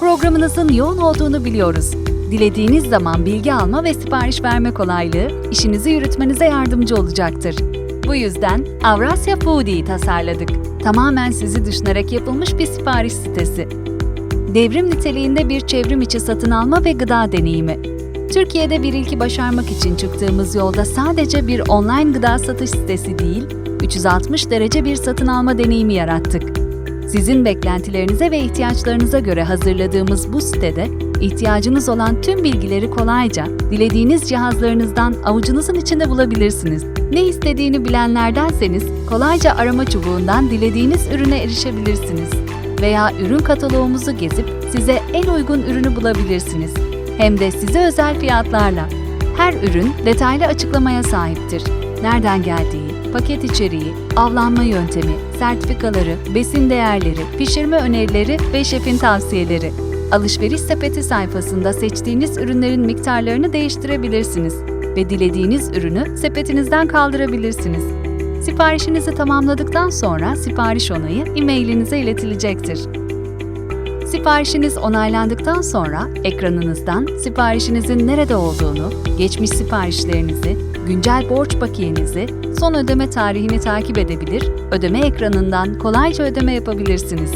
Programınızın yoğun olduğunu biliyoruz. Dilediğiniz zaman bilgi alma ve sipariş verme kolaylığı işinizi yürütmenize yardımcı olacaktır. Bu yüzden Avrasya Foodie'yi tasarladık. Tamamen sizi düşünerek yapılmış bir sipariş sitesi. Devrim niteliğinde bir çevrim içi satın alma ve gıda deneyimi. Türkiye'de bir ilki başarmak için çıktığımız yolda sadece bir online gıda satış sitesi değil, 360 derece bir satın alma deneyimi yarattık. Sizin beklentilerinize ve ihtiyaçlarınıza göre hazırladığımız bu sitede ihtiyacınız olan tüm bilgileri kolayca dilediğiniz cihazlarınızdan avucunuzun içinde bulabilirsiniz. Ne istediğini bilenlerdenseniz kolayca arama çubuğundan dilediğiniz ürüne erişebilirsiniz veya ürün kataloğumuzu gezip size en uygun ürünü bulabilirsiniz. Hem de size özel fiyatlarla. Her ürün detaylı açıklamaya sahiptir. Nereden geldiği, paket içeriği, avlanma yöntemi, sertifikaları, besin değerleri, pişirme önerileri ve şefin tavsiyeleri. Alışveriş sepeti sayfasında seçtiğiniz ürünlerin miktarlarını değiştirebilirsiniz ve dilediğiniz ürünü sepetinizden kaldırabilirsiniz. Siparişinizi tamamladıktan sonra sipariş onayı e-mailinize iletilecektir. Siparişiniz onaylandıktan sonra ekranınızdan siparişinizin nerede olduğunu, geçmiş siparişlerinizi, güncel borç bakiyenizi, son ödeme tarihini takip edebilir, ödeme ekranından kolayca ödeme yapabilirsiniz.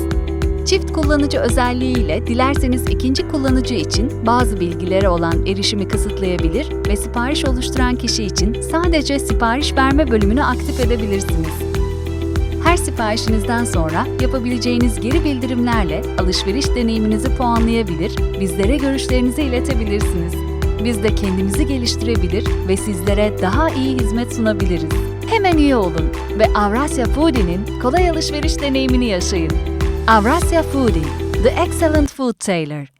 Çift kullanıcı özelliği ile dilerseniz ikinci kullanıcı için bazı bilgilere olan erişimi kısıtlayabilir ve sipariş oluşturan kişi için sadece sipariş verme bölümünü aktif edebilirsiniz. Her siparişinizden sonra yapabileceğiniz geri bildirimlerle alışveriş deneyiminizi puanlayabilir, bizlere görüşlerinizi iletebilirsiniz. Biz de kendimizi geliştirebilir ve sizlere daha iyi hizmet sunabiliriz. Hemen üye olun ve Avrasya Foodie'nin kolay alışveriş deneyimini yaşayın. Avrasya Foodie, the excellent food tailor.